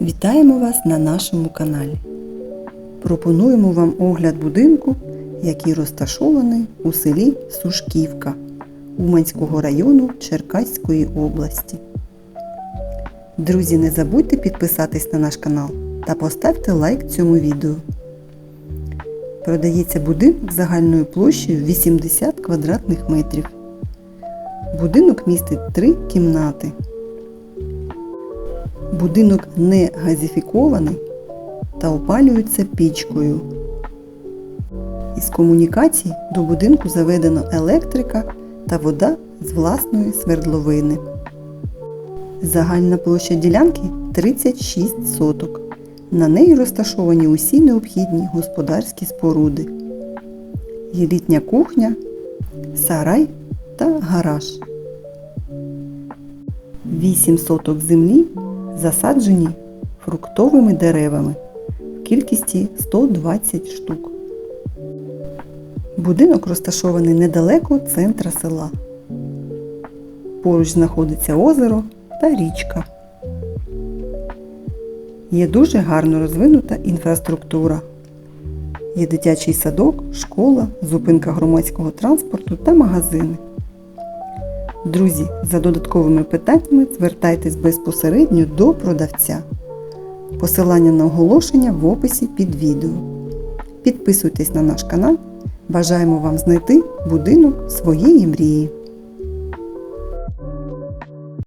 Вітаємо вас на нашому каналі. Пропонуємо вам огляд будинку, який розташований у селі Сушківка Уманського району Черкаської області. Друзі, не забудьте підписатись на наш канал та поставте лайк цьому відео. Продається будинок загальною площею 80 квадратних метрів. Будинок містить три кімнати. Будинок не газифікований та опалюється пічкою. Із комунікацій до будинку заведено електрика та вода з власної свердловини. Загальна площа ділянки 36 соток. На неї розташовані усі необхідні господарські споруди. Є літня кухня, сарай та гараж. 8 соток землі засаджені фруктовими деревами в кількості 120 штук. Будинок розташований недалеко центра села. Поруч знаходиться озеро та річка. Є дуже гарно розвинута інфраструктура. Є дитячий садок, школа, зупинка громадського транспорту та магазини. Друзі, за додатковими питаннями звертайтесь безпосередньо до продавця. Посилання на оголошення в описі під відео. Підписуйтесь на наш канал. Бажаємо вам знайти будинок своєї мрії.